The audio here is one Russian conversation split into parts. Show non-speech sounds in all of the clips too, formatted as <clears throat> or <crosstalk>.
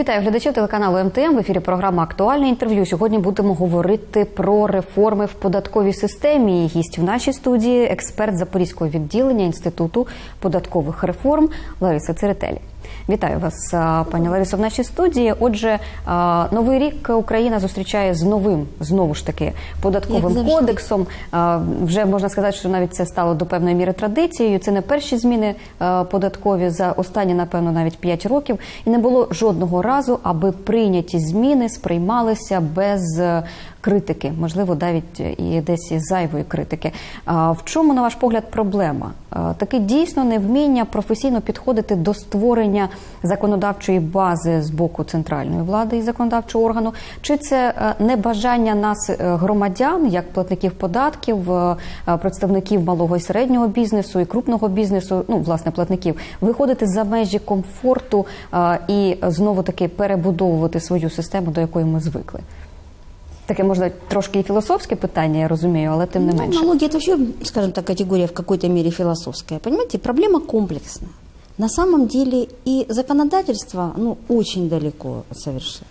Вітаю глядачів телеканалу МТМ. В ефірі програма Актуальне інтерв'ю. Сьогодні будемо говорити про реформи в податковій системі. І Гість в нашій студії експерт Запорізького відділення інституту податкових реформ Лариса Церетелі. Вітаю вас, пані Ларисо, в нашій студії. Отже, новий рік Україна зустрічає з новим знову ж таки податковим кодексом. Вже можна сказати, що навіть це стало до певної міри традицією. Це не перші зміни податкові за останні, напевно, навіть 5 років. І не було жодного разу, аби прийняті зміни сприймалися без е, критики, можливо, навіть і десь із зайвої критики. В чому, на ваш погляд, проблема? Таке дійсно невміння професійно підходити до створення законодавчої бази з боку центральної влади і законодавчого органу, чи це е, небажання нас, е, громадян, як платників податків, е, представників малого і середнього бізнесу і крупного бізнесу, ну власне платників, виходити за межі комфорту і знову таки перебудовувати свою систему, до якої ми звикли? Таке можна трошки і філософське питання, я розумію, але тим не Ну, менше. налоги это вообще, скажем так, категория в какой-то мере философская. Понимаете, проблема комплексная. На самом деле и законодательство ну, очень далеко совершенно.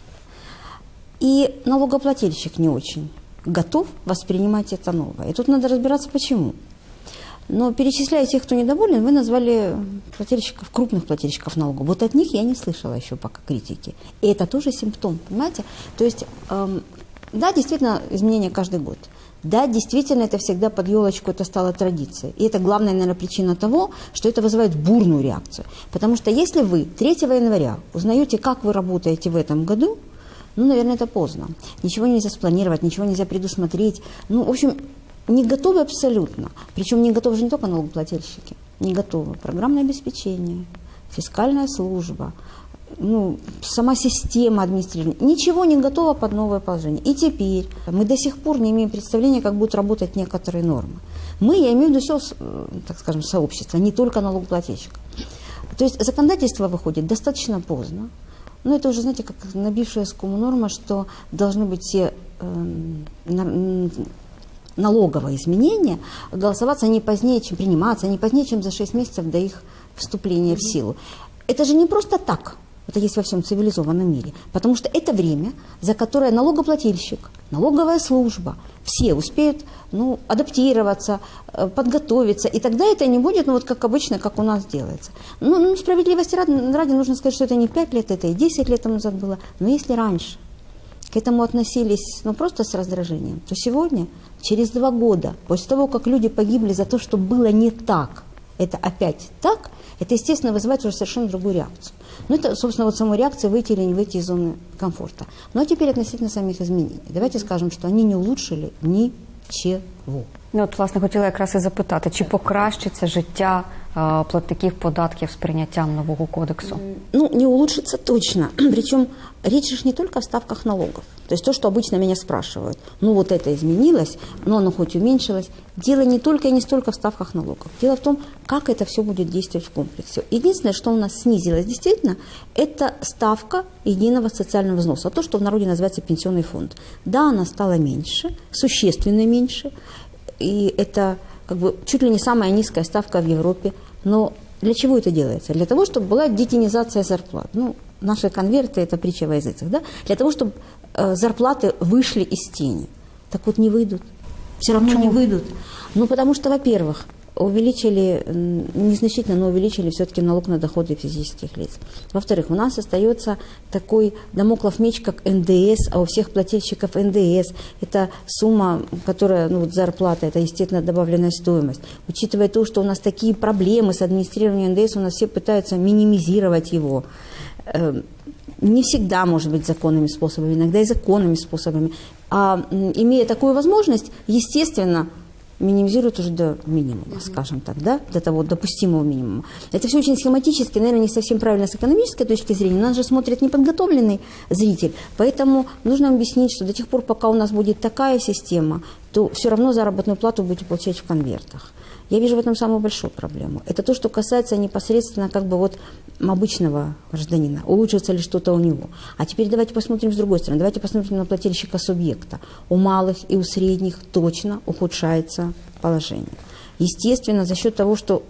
И налогоплательщик не очень готов воспринимать это новое. И тут надо разбираться, почему. Но перечисляя тех, кто недоволен, вы назвали плательщиков, крупных плательщиков налогов. Вот от них я не слышала еще пока критики. И это тоже симптом, понимаете? То есть, эм, да, действительно, изменения каждый год. Да, действительно, это всегда под елочку, это стало традицией. И это главная, наверное, причина того, что это вызывает бурную реакцию. Потому что если вы 3 января узнаете, как вы работаете в этом году, ну, наверное, это поздно. Ничего нельзя спланировать, ничего нельзя предусмотреть. Ну, в общем, не готовы абсолютно. Причем не готовы же не только налогоплательщики. Не готовы. Программное обеспечение, фискальная служба, ну, сама система администрирования. Ничего не готово под новое положение. И теперь мы до сих пор не имеем представления, как будут работать некоторые нормы. Мы, я имею в виду все, э, так скажем, сообщество, не только налогоплательщиков. То есть законодательство выходит достаточно поздно. Ну, это уже, знаете, как набившая скому норма, что должны быть все м, налоговые изменения голосоваться не позднее, чем приниматься, не позднее, чем за 6 месяцев до их вступления в силу. Это же не просто так. Это есть во всем цивилизованном мире. Потому что это время, за которое налогоплательщик, налоговая служба, все успеют ну, адаптироваться, э, подготовиться. И тогда это не будет, ну, вот как обычно, как у нас делается. Ну, ну, справедливости ради, нужно сказать, что это не 5 лет, это и 10 лет тому назад было. Но если раньше к этому относились ну, просто с раздражением, то сегодня, через два года, после того, как люди погибли за то, что было не так, это опять так, это, естественно, вызывает уже совершенно другую реакцию. Ну, это, собственно, вот саму реакция выйти или не выйти из зоны комфорта. Ну, а теперь относительно самих изменений. Давайте скажем, что они не улучшили ничего. Ну, от, власне, хотіла якраз і запитати, чи покращиться життя платників податків з прийняттям нового кодексу? Ну, не улучшится точно. <clears throat> Причем речь же не только о ставках налогов. То есть то, что обычно меня спрашивают. Ну, вот это изменилось, но оно хоть уменьшилось. Дело не только и не столько в ставках налогов. Дело в том, как это все будет действовать в комплексе. Единственное, что у нас снизилось действительно, это ставка единого социального взноса. То, что в народе называется пенсионный фонд. Да, она стала меньше, существенно меньше. И это как бы чуть ли не самая низкая ставка в Европе. Но для чего это делается? Для того, чтобы была детинизация зарплат. Ну, наши конверты – это притча во языцах, да? Для того, чтобы э, зарплаты вышли из тени. Так вот не выйдут. Все равно не выйдут. Ну, потому что, во-первых, увеличили, незначительно, но увеличили все-таки налог на доходы физических лиц. Во-вторых, у нас остается такой домоклов меч, как НДС, а у всех плательщиков НДС это сумма, которая, ну вот зарплата, это естественно добавленная стоимость. Учитывая то, что у нас такие проблемы с администрированием НДС, у нас все пытаются минимизировать его. Э, Не всегда, может быть, законными способами, иногда и законными способами. А имея такую возможность, естественно, минимизируют уже до минимума, скажем так, да, до того допустимого минимума. Это все очень схематически, наверное, не совсем правильно с экономической точки зрения. Нас же смотрит неподготовленный зритель, поэтому нужно объяснить, что до тех пор, пока у нас будет такая система, то все равно заработную плату будете получать в конвертах. Я вижу в этом самую большую проблему. Это то, что касается непосредственно как бы вот обычного гражданина. Улучшится ли что-то у него. А теперь давайте посмотрим с другой стороны. Давайте посмотрим на плательщика субъекта. У малых и у средних точно ухудшается положение. Естественно, за счет того, что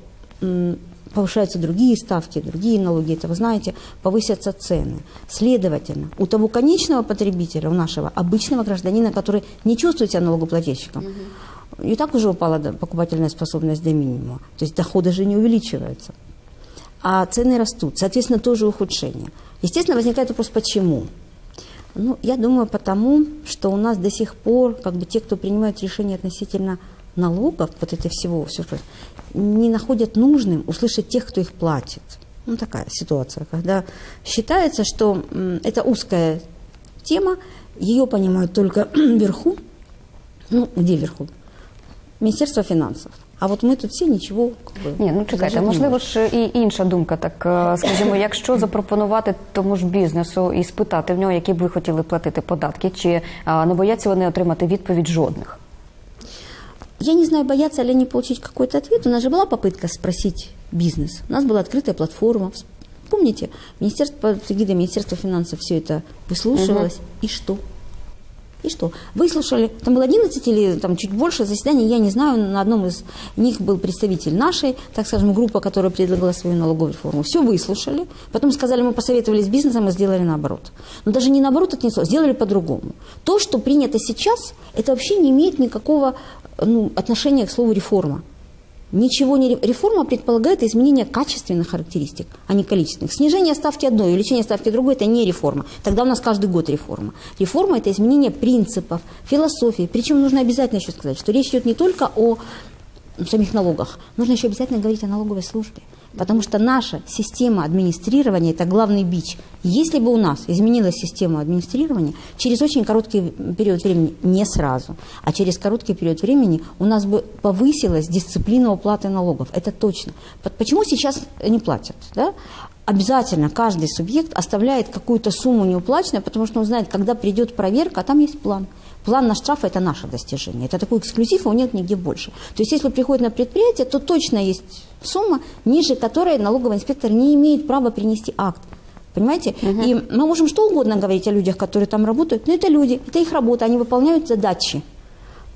повышаются другие ставки, другие налоги, это вы знаете, повысятся цены. Следовательно, у того конечного потребителя, у нашего обычного гражданина, который не чувствует себя налогоплательщиком, и так уже упала покупательная способность до минимума. То есть доходы же не увеличиваются. А цены растут, соответственно, тоже ухудшение. Естественно, возникает вопрос, почему? Ну, я думаю, потому, что у нас до сих пор, как бы те, кто принимают решения относительно налогов, вот это всего, все, не находят нужным услышать тех, кто их платит. Ну, такая ситуация, когда считается, что это узкая тема, ее понимают только <clears throat> вверху, ну, где вверху? Министерство финансов. А от ми тут всі нічого как би, Ні, ну чекайте, предложити не можливо можемо. ж і інша думка. Так е, скажімо, якщо запропонувати тому ж бізнесу і спитати в нього, які б ви хотіли платити податки, чи е, не бояться вони отримати відповідь жодних? Я не знаю, боятся ли они получить какой-то ответ. У нас же была попытка спросить бизнес. У нас была открытая платформа. Вс- Помните, Министерство, под эгидой Министерства финансов все это выслушивалось. И что? И что? Выслушали, там было 11 или там чуть больше заседаний, я не знаю, на одном из них был представитель нашей, так скажем, группы, которая предлагала свою налоговую реформу. Все выслушали, потом сказали, мы посоветовались с бизнесом и сделали наоборот. Но даже не наоборот отнесло, сделали по-другому. То, что принято сейчас, это вообще не имеет никакого ну, отношения к слову реформа. Ничего не ре- реформа предполагает изменение качественных характеристик, а не количественных. Снижение ставки одной, увеличение ставки другой – это не реформа. Тогда у нас каждый год реформа. Реформа – это изменение принципов, философии. Причем нужно обязательно еще сказать, что речь идет не только о самих налогах, нужно еще обязательно говорить о налоговой службе. Потому что наша система администрирования – это главный бич. Если бы у нас изменилась система администрирования, через очень короткий период времени, не сразу, а через короткий период времени у нас бы повысилась дисциплина уплаты налогов. Это точно. По- Почему сейчас не платят? Да? Обязательно каждый субъект оставляет какую-то сумму неуплаченной, потому что он знает, когда придет проверка, а там есть план. План на штрафы – это наше достижение. Это такой эксклюзив, его нет нигде больше. То есть, если приходит на предприятие, то точно есть сумма, ниже которой налоговый инспектор не имеет права принести акт. Понимаете? И мы можем что угодно говорить о людях, которые там работают, но это люди, это их работа, они выполняют задачи.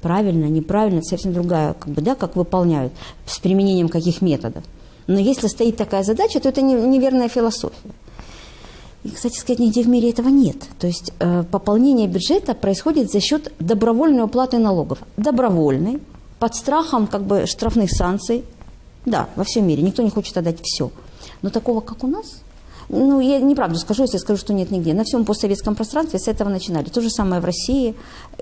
Правильно, неправильно, совсем другая, как бы, да, как выполняют, с применением каких методов. Но если стоит такая задача, то это не- неверная философия. И, кстати сказать, нигде в мире этого нет. То есть э, пополнение бюджета происходит за счет добровольной уплаты налогов. Добровольной, под страхом как бы штрафных санкций. Да, во всем мире. Никто не хочет отдать все. Но такого, как у нас, ну, я неправду скажу, если скажу, что нет нигде. На всем постсоветском пространстве с этого начинали. То же самое в России.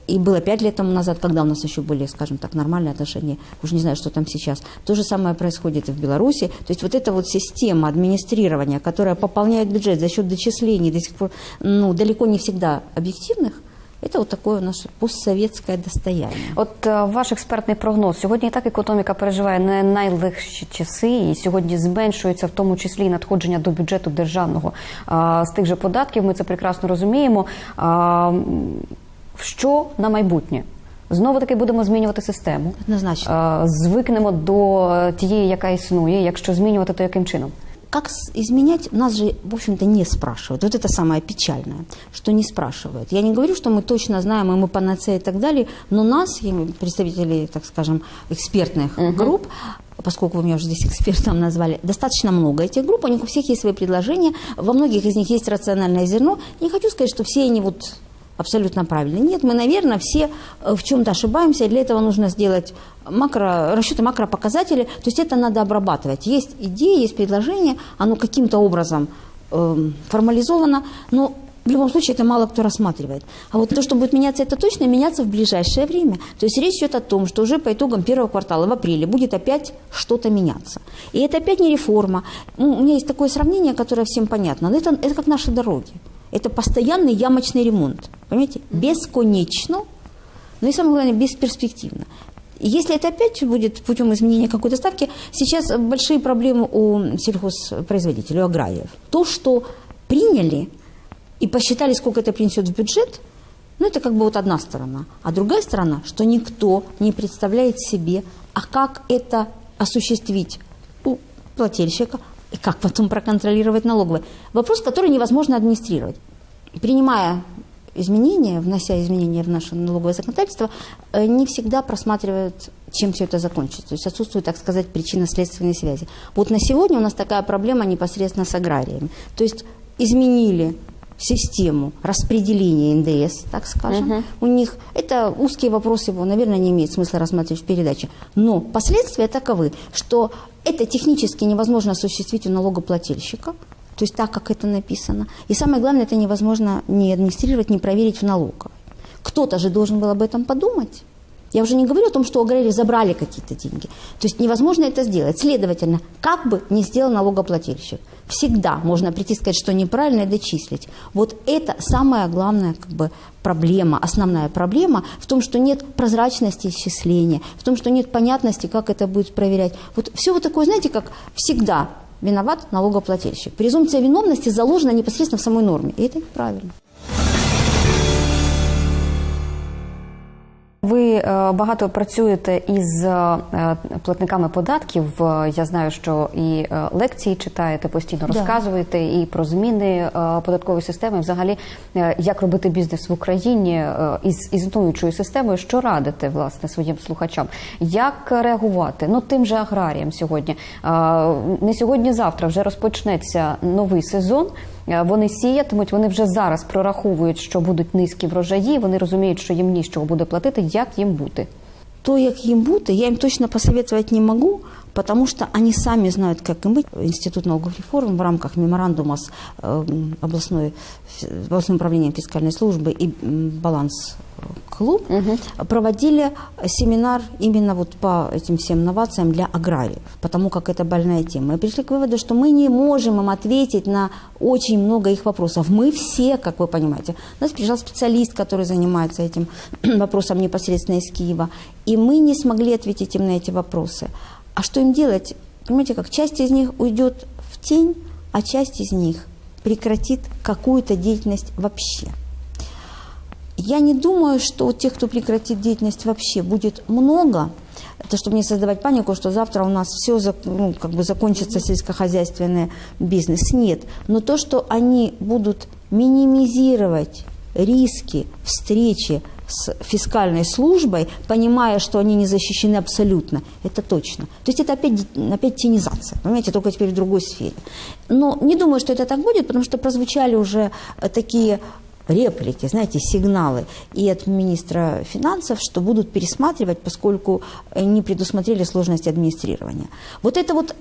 И было пять лет тому назад, когда у нас еще были, скажем так, нормальные отношения. Уж не знаю, что там сейчас. То же самое происходит и в Беларуси. То есть вот эта вот система администрирования, которая пополняет бюджет за счет дочислений, до сих пор, ну, далеко не всегда объективных, это вот такое наше постсоветское достояние. От е, ваш експертний прогноз сьогодні і так економіка переживає не найлегші часи, і сьогодні зменшується в тому числі і надходження до бюджету державного а, з тих же податків. Ми це прекрасно розуміємо. А, що на майбутнє? Знову таки будемо змінювати систему. Однозначно. Звикнемо до тієї, яка існує. Якщо змінювати, то яким чином? Как изменять, нас же, в общем-то, не спрашивают. Вот это самое печальное, что не спрашивают. Я не говорю, что мы точно знаем, и мы панацея и так далее, но нас, и представителей, так скажем, экспертных групп, поскольку вы меня уже здесь экспертом назвали, достаточно много этих групп, у них у всех есть свои предложения, во многих из них есть рациональное зерно. Не хочу сказать, что все они вот абсолютно правильно. Нет, мы, наверное, все э, в чем-то ошибаемся, для этого нужно сделать макро, расчеты макропоказатели, то есть это надо обрабатывать. Есть идеи, есть предложения, оно каким-то образом эм, формализовано, но в любом случае это мало кто рассматривает. А вот то, что будет меняться, это точно меняться в ближайшее время. То есть речь идет о том, что уже по итогам первого квартала, в апреле, будет опять что-то меняться. И это опять не реформа. Ну, у меня есть такое сравнение, которое всем понятно. Но это, это как наши дороги. Это постоянный ямочный ремонт. Понимаете? Бесконечно, но и самое главное, бесперспективно. Если это опять будет путем изменения какой-то ставки, сейчас большие проблемы у сельхозпроизводителей, у аграриев. То, что приняли и посчитали, сколько это принесет в бюджет, ну, это как бы вот одна сторона. А другая сторона, что никто не представляет себе, а как это осуществить у плательщика, и как потом проконтролировать налоговые. Вопрос, который невозможно администрировать. Принимая изменения, внося изменения в наше налоговое законодательство, э, не всегда просматривают, чем все это закончится. То есть отсутствует, так сказать, причинно-следственной связи. Вот на сегодня у нас такая проблема непосредственно с аграриями. То есть изменили систему распределения НДС, так скажем, у них это узкий вопрос его, наверное, не имеет смысла рассматривать в передаче. Но последствия таковы, что это технически невозможно осуществить у налогоплательщика, то есть так, как это написано. И самое главное, это невозможно не администрировать, не проверить в налоговой. Кто-то же должен был об этом подумать. Я уже не говорю о том, что у аграрии забрали какие-то деньги. То есть невозможно это сделать. Следовательно, как бы ни сделал налогоплательщик, всегда можно прийти и сказать, что неправильно и дочислить. Вот это самая главная как бы, проблема, основная проблема в том, что нет прозрачности исчисления, в том, что нет понятности, как это будет проверять. Вот все вот такое, знаете, как всегда виноват налогоплательщик. Презумпция виновности заложена непосредственно в самой норме, и это неправильно. Ви е, багато працюєте із е, платниками податків. Е, Я знаю, що і лекції читаєте постійно, розказуєте і про зміни податкової системи. Взагалі, як робити бізнес в Україні із існуючою системою, що радите власне своїм слухачам? Як реагувати? Ну тим же аграріям сьогодні. Не сьогодні, завтра вже розпочнеться новий сезон. Е, Вони сіятимуть, вони вже зараз прораховують, що будуть низькі врожаї. Вони розуміють, що їм нічого буде платити. Як їм бути? То, як їм бути, я їм точно посоветовать не могу, потому что они сами знают, как им быть. Институт налоговых реформ в рамках меморандума с э, областной, областным управлением фискальной службы и баланс клуб проводили семинар именно вот по этим всем новациям для аграриев, потому как это больная тема. И пришли к выводу, что мы не можем им ответить на очень много их вопросов. Мы все, как вы понимаете, у нас приезжал специалист, который занимается этим <clears throat> вопросом непосредственно из Киева, и мы не смогли ответить им на эти вопросы. А что им делать? Понимаете, как часть из них уйдет в тень, а часть из них прекратит какую-то деятельность вообще. Я не думаю, что у тех, кто прекратит деятельность вообще, будет много. Это чтобы не создавать панику, что завтра у нас все ну, как бы закончится сельскохозяйственный бизнес. Нет. Но то, что они будут минимизировать риски встречи с фискальной службой, понимая, что они не защищены абсолютно, это точно. То есть это опять, опять тенизация, понимаете, только теперь в другой сфере. Но не думаю, что это так будет, потому что прозвучали уже э, такие реплики, знаете, сигналы и от министра финансов, что будут пересматривать, поскольку э, не предусмотрели сложности администрирования. Вот это вот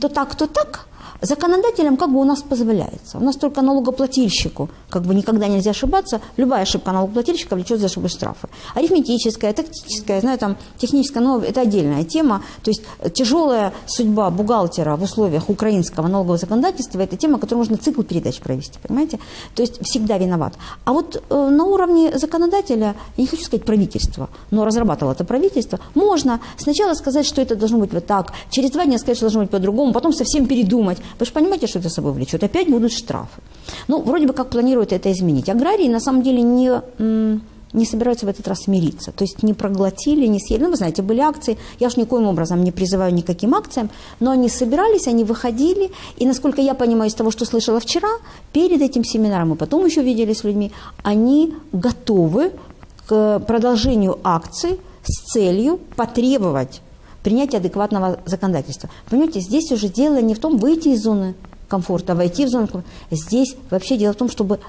то так, то так, законодателям как бы у нас позволяется. У нас только налогоплательщику, как бы никогда нельзя ошибаться, любая ошибка налогоплательщика влечет за собой штрафы. Арифметическая, тактическая, знаю, там, техническая, но это отдельная тема. То есть э, тяжелая судьба бухгалтера в условиях украинского налогового законодательства – это тема, которую можно цикл передач провести, понимаете? То есть всегда виноват. А вот э, на уровне законодателя, я не хочу сказать правительства, но разрабатывало это правительство, можно сначала сказать, что это должно быть вот так, через два дня сказать, что должно быть по-другому, потом совсем передумать. Вы же понимаете, что это собой влечет? Опять будут штрафы. Ну, вроде бы как планируют это изменить. Аграрии на самом деле не, не собираются в этот раз смириться. То есть не проглотили, не съели. Ну, вы знаете, были акции. Я уж никоим образом не призываю никаким акциям, но они собирались, они выходили. И, насколько я понимаю из того, что слышала вчера, перед этим семинаром, и потом еще видели с людьми, они готовы к продолжению акций с целью потребовать принятия адекватного законодательства. Понимаете, здесь уже дело не в том, выйти из зоны комфорта, войти в зону комфорта. Здесь вообще дело в том, чтобы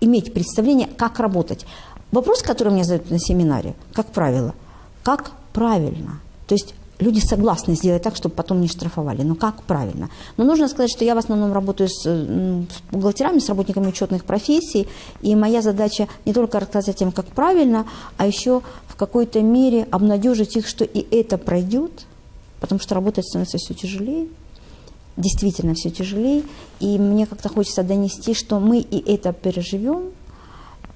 иметь представление, как работать. Вопрос, который мне задают на семинаре, как правило, как правильно. То есть люди согласны сделать так, чтобы потом не штрафовали. Но как правильно? Но нужно сказать, что я в основном работаю с, м, с бухгалтерами, с работниками учетных профессий, и моя задача не только рассказать им, как правильно, а еще в какой-то мере обнадежить их, что и это пройдет, потому что работать становится все тяжелее действительно все тяжелее. И мне как-то хочется донести, что мы и это переживем,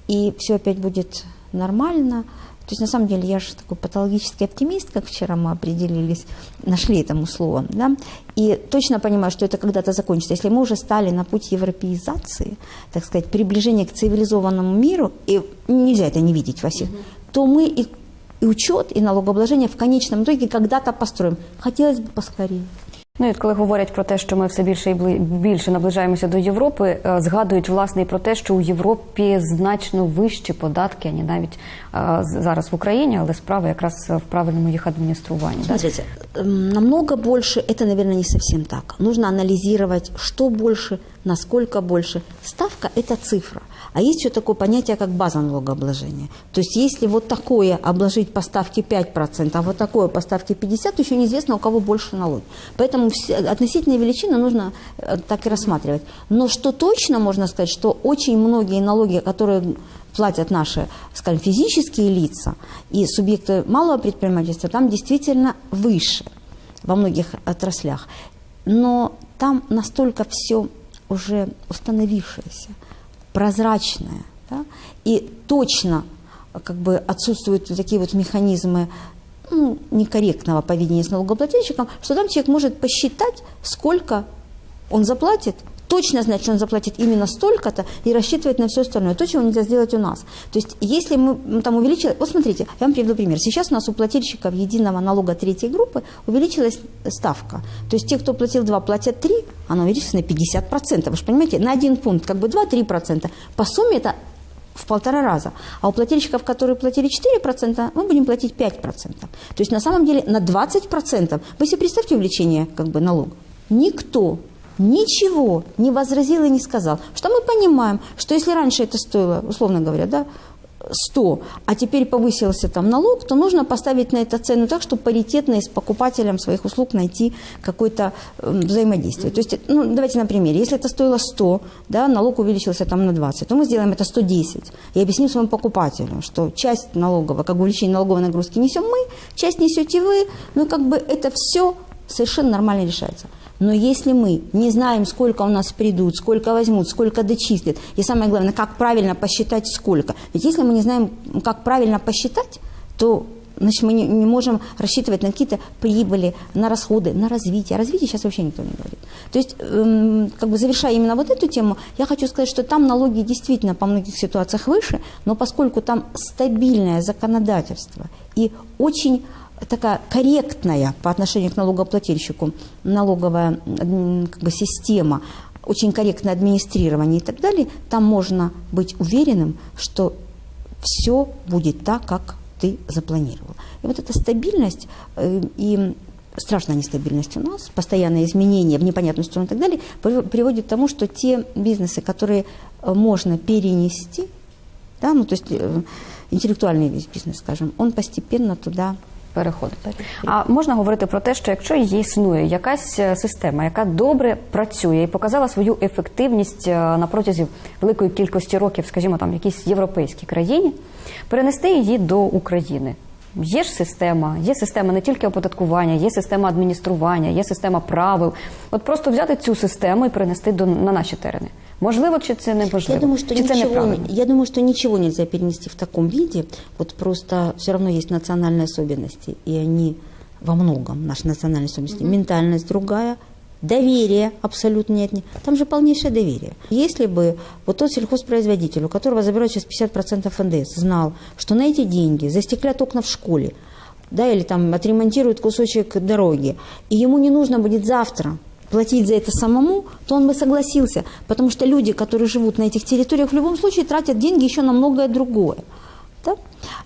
и все опять будет нормально. То есть, на самом деле, я же такой патологический оптимист, как вчера мы определились, нашли этому слово, да, и точно понимаю, что это когда-то закончится. Если мы уже стали на путь европеизации, так сказать, приближения к цивилизованному миру, и нельзя это не видеть во всех, то мы и, и учет, и налогообложение в конечном итоге когда-то построим. Хотелось бы поскорее. Ну і от коли говорять про те, що ми все більше і бли- більше наближаємося до Європи, е, згадують власне і про те, що у Європі значно вищі податки, ані навіть е, з- зараз в Україні, але справа якраз в правильному їх адмініструванні. да? Смотрите, эм, намного больше, это, наверное, не совсем так. Нужно анализировать, что больше, насколько больше. Ставка – это цифра. А есть еще такое понятие, как база налогообложения. То есть, если вот такое обложить по ставке 5%, а вот такое по ставке 50%, то еще неизвестно, у кого больше налог. Поэтому все, относительные величины нужно э, так и рассматривать. Но что точно можно сказать, что очень многие налоги, которые платят наши, скажем, физические лица и субъекты малого предпринимательства, там действительно выше во многих отраслях. Но там настолько все уже установившееся, прозрачное, да, и точно как бы отсутствуют такие вот механизмы ну, некорректного поведения с налогоплательщиком, что там человек может посчитать, сколько он заплатит, точно знать, что он заплатит именно столько-то и рассчитывать на все остальное. То, чего нельзя сделать у нас. То есть, если мы там увеличили... Вот смотрите, я вам приведу пример. Сейчас у нас у плательщиков единого налога третьей группы увеличилась ставка. То есть, те, кто платил 2, платят 3, она увеличилась на 50%. Вы же понимаете, на один пункт как бы 2-3%. По сумме это в полтора раза. А у плательщиков, которые платили 4%, мы будем платить 5%. То есть на самом деле на 20%, вы себе представьте увеличение как бы, налога. Никто ничего не возразил и не сказал. Что мы понимаем, что если раньше это стоило, условно говоря, да, 100, а теперь повысился там налог, то нужно поставить на это цену так, чтобы паритетно и с покупателем своих услуг найти какое-то взаимодействие. То есть, ну, давайте на примере. Если это стоило 100, да, налог увеличился там на 20, то мы сделаем это 110 и объясним своему покупателю, что часть налогового, как увеличение налоговой нагрузки несем мы, часть несете вы, ну, как бы это все совершенно нормально решается. Но если мы не знаем, сколько у нас придут, сколько возьмут, сколько дочислят, и самое главное, как правильно посчитать сколько. Ведь если мы не знаем, как правильно посчитать, то значит, мы не, не можем рассчитывать на какие-то прибыли, на расходы, на развитие. О сейчас вообще никто не говорит. То есть, эм, как бы завершая именно вот эту тему, я хочу сказать, что там налоги действительно по многих ситуациях выше, но поскольку там стабильное законодательство и очень такая корректная по отношению к налогоплательщику налоговая как бы, система, очень корректное администрирование и так далее, там можно быть уверенным, что все будет так, как ты запланировал. И вот эта стабильность э, и страшная нестабильность у нас, постоянные изменения в непонятную сторону и так далее, при- приводит к тому, что те бизнесы, которые э, можно перенести, да, ну то есть э, интеллектуальный весь бизнес, скажем, он постепенно туда переходити. А можна говорити про те, що якщо існує якась е, система, яка добре працює і показала свою ефективність е, на протязі великої кількості років, скажімо, там якійсь європейській країні, перенести її до України. Є ж система, є система не тільки оподаткування, є система адміністрування, є система правил. От просто взяти цю систему і перенести до на наші терени. Можливо, чи це неможливо? Я думаю, что чи це ничего, неправильно? я думаю, что ничего нельзя перенести в таком виде. Вот просто все равно есть национальные особенности, и они во многом наши национальные особенности. Ментальность другая, доверие абсолютно нет. Там же полнейшее доверие. Если бы вот тот сельхозпроизводитель, у которого забирают сейчас 50% НДС, знал, что на эти деньги застеклят окна в школе, да, или там отремонтируют кусочек дороги, и ему не нужно будет завтра платить за это самому, то он бы согласился. Потому что люди, которые живут на этих территориях, в любом случае тратят деньги еще на многое другое. Да?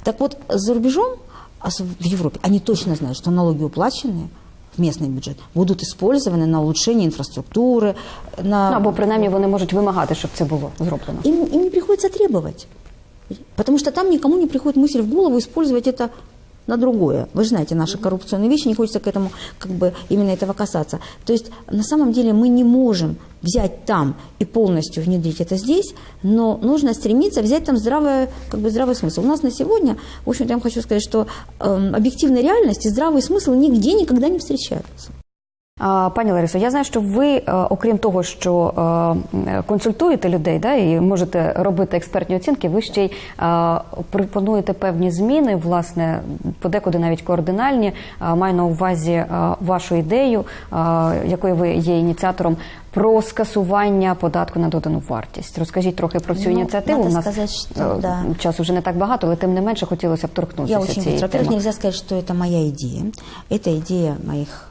Так вот, за рубежом, а в Европе, они точно знают, что налоги уплаченные в местный бюджет будут использованы на улучшение инфраструктуры, на... Ну, або принаймні вони можуть вимагати, щоб це було зроблено. Им, им не приходится требовать. Потому что там никому не приходит мысль в голову использовать это на другое. Вы же знаете наши коррупционные вещи, не хочется к этому, как бы, именно этого касаться. То есть, на самом деле, мы не можем взять там и полностью внедрить это здесь, но нужно стремиться взять там здравое, как бы, здравый смысл. У нас на сегодня, в общем-то, я вам хочу сказать, что эм, объективная реальность и здравый смысл нигде никогда не встречаются. А, Пані Ларисо, я знаю, що ви, е, окрім того, що е, консультуєте людей, да, і можете робити експертні оцінки, ви ще й е, пропонуєте певні зміни, власне, подекуди навіть координальні. Е, Маю на увазі е, вашу ідею, е, якої ви є ініціатором. Про скасування податку на додану вартість. Розкажіть трохи про цю Ну, ініціативу. надо У нас сказати, що, е, да. часу вже не так багато, але тим не менше хотілося б торкнутися Я очень цієї быстро. Во-первых, теми. нельзя сказать, что это моя идея. Это идея моих так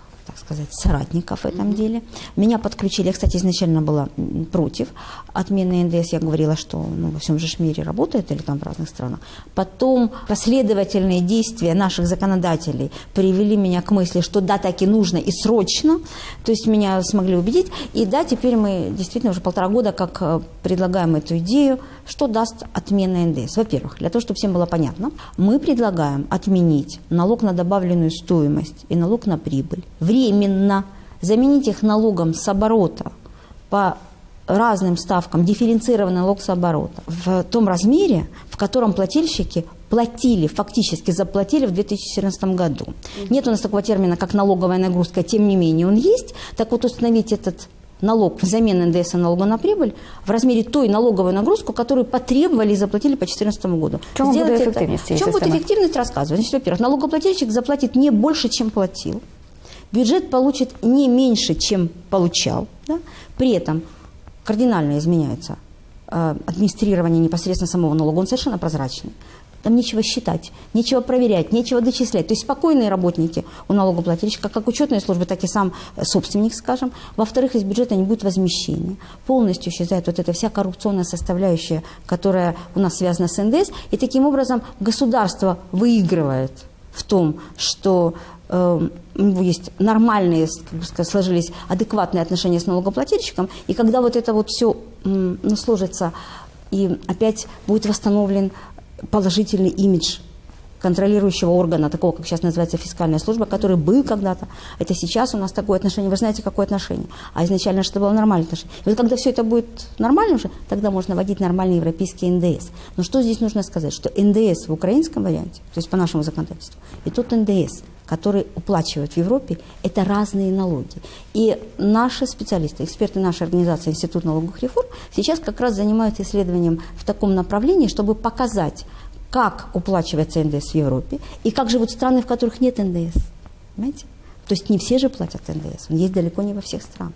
сказать, соратников в этом деле. Меня подключили, я, кстати, изначально была против отмены НДС. Я говорила, что ну, во всем же мире работает или там в разных странах. Потом последовательные действия наших законодателей привели меня к мысли, что да, так и нужно и срочно. То есть меня смогли убедить. И да, теперь мы действительно уже полтора года как э, предлагаем эту идею, что даст отмена НДС. Во-первых, для того, чтобы всем было понятно, мы предлагаем отменить налог на добавленную стоимость и налог на прибыль. Временно заменить их налогом с оборота по разным ставкам, дифференцированный налог с оборота в том размере, в котором плательщики платили, фактически заплатили в 2014 году. Нет у нас такого термина, как налоговая нагрузка, тем не менее он есть. Так вот установить этот налог замены НДС на налога на прибыль в размере той налоговой нагрузку, которую потребовали и заплатили по 2014 году. В чем будет Сделать это- эффективность В этой чем будет эффективность, рассказываю. Значит, во-первых, налогоплательщик заплатит не больше, чем платил. Бюджет получит не меньше, чем получал. да. При этом кардинально изменяется э, администрирование непосредственно самого налога. Он совершенно прозрачный. Там нечего считать, нечего проверять, нечего дочислять. То есть спокойные работники у налогоплательщика, как учетные службы, так и сам э, собственник, скажем. Во-вторых, из бюджета не будет возмещения. Полностью исчезает вот эта вся коррупционная составляющая, которая у нас связана с НДС. И таким образом государство выигрывает в том, что него есть нормальные, как бы сказать, сложились адекватные отношения с налогоплательщиком, и когда вот это вот все ну, сложится, и опять будет восстановлен положительный имидж контролирующего органа, такого, как сейчас называется фискальная служба, который был когда-то. Это сейчас у нас такое отношение. Вы знаете, какое отношение. А изначально что было нормальное отношение. И вот когда все это будет нормально уже, тогда можно вводить нормальный европейский НДС. Но что здесь нужно сказать? Что НДС в украинском варианте, то есть по нашему законодательству, и тот НДС, который уплачивают в Европе, это разные налоги. И наши специалисты, эксперты нашей организации Институт налоговых реформ сейчас как раз занимаются исследованием в таком направлении, чтобы показать, как уплачивается НДС в Европе и как живут страны, в которых нет НДС. Понимаете? То есть не все же платят НДС, он есть далеко не во всех странах.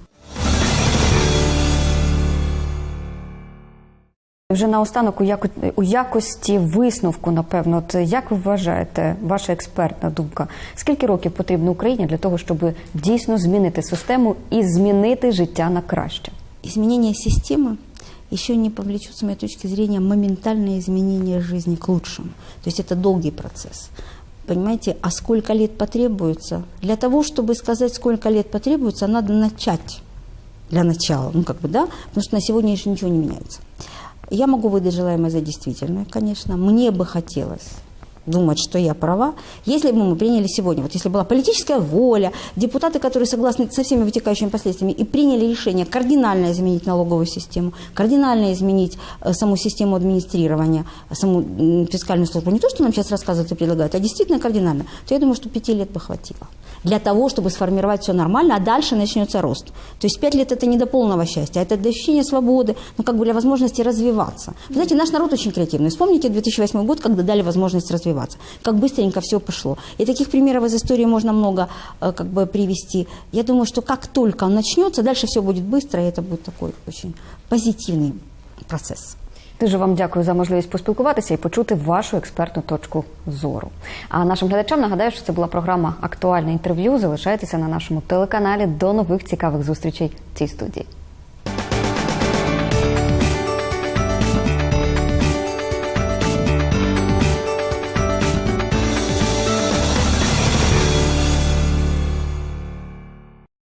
Вже наостанок у, яко... у якості висновку, напевно, от як ви вважаєте, ваша експертна думка, скільки років потрібно Україні для того, щоб дійсно змінити систему і змінити життя на краще? Изменение системы еще не повлечет, с моей точки зрения, моментальное изменение жизни к лучшему. То есть это долгий процесс. Понимаете, а сколько лет потребуется? Для того, чтобы сказать, сколько лет потребуется, надо начать для начала, ну как бы, да, потому что на сегодня еще ничего не меняется. Я могу выдать желаемое за действительное, конечно. Мне бы хотелось думать, что я права, если бы мы приняли сегодня, вот если была политическая воля, депутаты, которые согласны со всеми вытекающими последствиями и приняли решение кардинально изменить налоговую систему, кардинально изменить э, саму систему администрирования, саму фискальную службу, не то, что нам сейчас рассказывают и предлагают, а действительно кардинально, то я думаю, что пяти лет бы хватило для того, чтобы сформировать все нормально, а дальше начнется рост. То есть пять лет это не до полного счастья, это до ощущения свободы, ну как бы для возможности развиваться. Вы знаете, наш народ очень креативный. Вспомните 2008 год, когда дали возможность развиваться, как быстренько все пошло. И таких примеров из истории можно много э, как бы привести. Я думаю, что как только он начнется, дальше все будет быстро, и это будет такой очень позитивный процесс. Дуже вам дякую за можливість поспілкуватися і почути вашу експертну точку зору. А нашим глядачам нагадаю, що це була програма Актуальне інтерв'ю. Залишайтеся на нашому телеканалі. До нових цікавих зустрічей в цій студії.